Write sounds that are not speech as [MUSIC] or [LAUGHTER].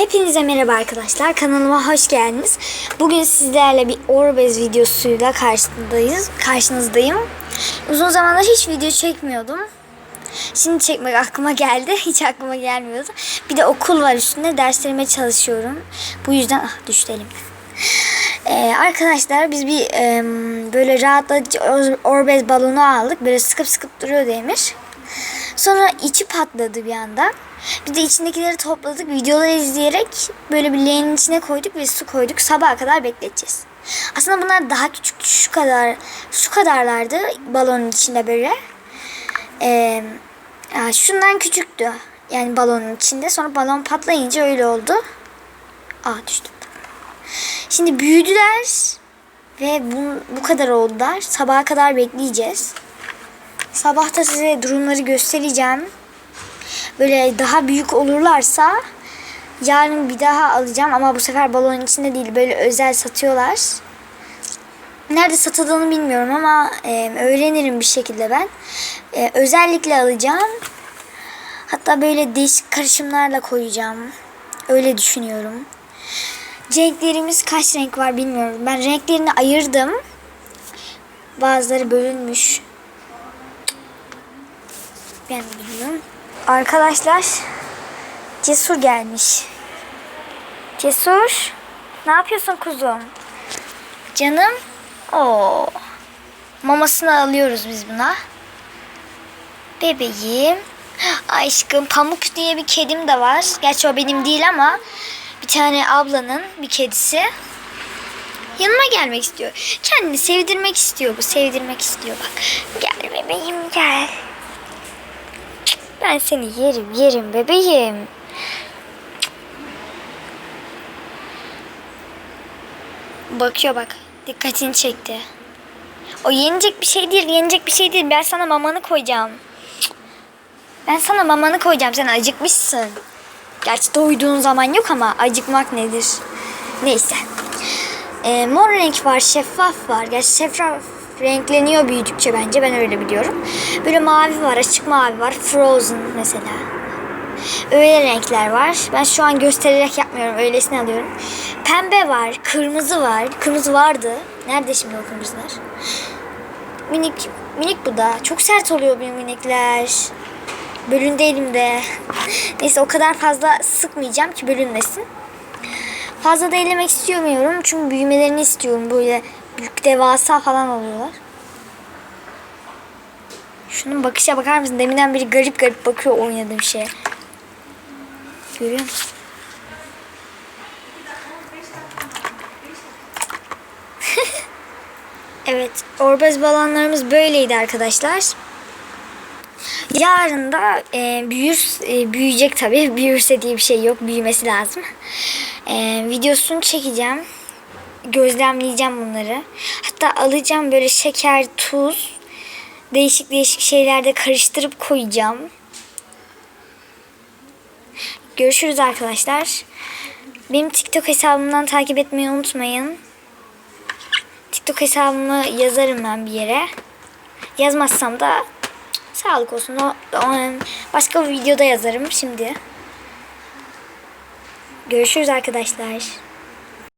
Hepinize merhaba arkadaşlar. Kanalıma hoş geldiniz. Bugün sizlerle bir Orbez videosuyla karşınızdayız. Karşınızdayım. Uzun zamandır hiç video çekmiyordum. Şimdi çekmek aklıma geldi. [LAUGHS] Hiç aklıma gelmiyordu. Bir de okul var üstünde. Derslerime çalışıyorum. Bu yüzden ah düştü. Ee, arkadaşlar biz bir em, böyle rahatlatıcı or- Orbez balonu aldık. Böyle sıkıp sıkıp duruyor Demir. Sonra içi patladı bir anda. Biz de içindekileri topladık. Videoları izleyerek böyle bir leğenin içine koyduk ve su koyduk. Sabaha kadar bekleteceğiz. Aslında bunlar daha küçük şu kadar şu kadarlardı balonun içinde böyle. Ee, şundan küçüktü. Yani balonun içinde. Sonra balon patlayınca öyle oldu. Aa düştüm. Şimdi büyüdüler ve bu, bu kadar oldular. Sabaha kadar bekleyeceğiz. Sabah da size durumları göstereceğim. Böyle daha büyük olurlarsa yarın bir daha alacağım ama bu sefer balonun içinde değil böyle özel satıyorlar. Nerede satıldığını bilmiyorum ama e, öğrenirim bir şekilde ben. E, özellikle alacağım. Hatta böyle değişik karışımlarla koyacağım. Öyle düşünüyorum. Renklerimiz kaç renk var bilmiyorum. Ben renklerini ayırdım. Bazıları bölünmüş. Ben bilmiyorum. Arkadaşlar Cesur gelmiş. Cesur ne yapıyorsun kuzum? Canım o mamasını alıyoruz biz buna. Bebeğim. Aşkım Pamuk diye bir kedim de var. Gerçi o benim değil ama bir tane ablanın bir kedisi. Yanıma gelmek istiyor. Kendini sevdirmek istiyor bu. Sevdirmek istiyor bak. Gel bebeğim gel. Ben seni yerim yerim bebeğim. Bakıyor bak. Dikkatini çekti. O yenecek bir şey değil. Yenecek bir şey değil. Ben sana mamanı koyacağım. Ben sana mamanı koyacağım. Sen acıkmışsın. Gerçi doyduğun zaman yok ama acıkmak nedir? Neyse. Ee, mor renk var, şeffaf var. Gerçi şeffaf renkleniyor büyüdükçe bence. Ben öyle biliyorum. Böyle mavi var, açık mavi var. Frozen mesela. Öyle renkler var. Ben şu an göstererek yapmıyorum. Öylesine alıyorum. Pembe var, kırmızı var. Kırmızı vardı. Nerede şimdi o kırmızılar? Minik, minik bu da. Çok sert oluyor bu minikler. Bölündü elimde. [LAUGHS] Neyse o kadar fazla sıkmayacağım ki bölünmesin. Fazla da ellemek istemiyorum. Çünkü büyümelerini istiyorum. Böyle büyük devasa falan oluyorlar. Şunun bakışa bakar mısın? Deminden beri garip garip bakıyor oynadığım şeye. Görüyor musun? [LAUGHS] evet. Orbez balonlarımız böyleydi arkadaşlar. Yarın da e, büyür, e, büyüyecek tabii. Büyürse diye bir şey yok. Büyümesi lazım. E, videosunu çekeceğim. Gözlemleyeceğim bunları. Hatta alacağım böyle şeker, tuz, değişik değişik şeylerde karıştırıp koyacağım. Görüşürüz arkadaşlar. Benim TikTok hesabımdan takip etmeyi unutmayın. TikTok hesabımı yazarım ben bir yere. Yazmazsam da sağlık olsun. O, o- başka bir videoda yazarım şimdi. Görüşürüz arkadaşlar.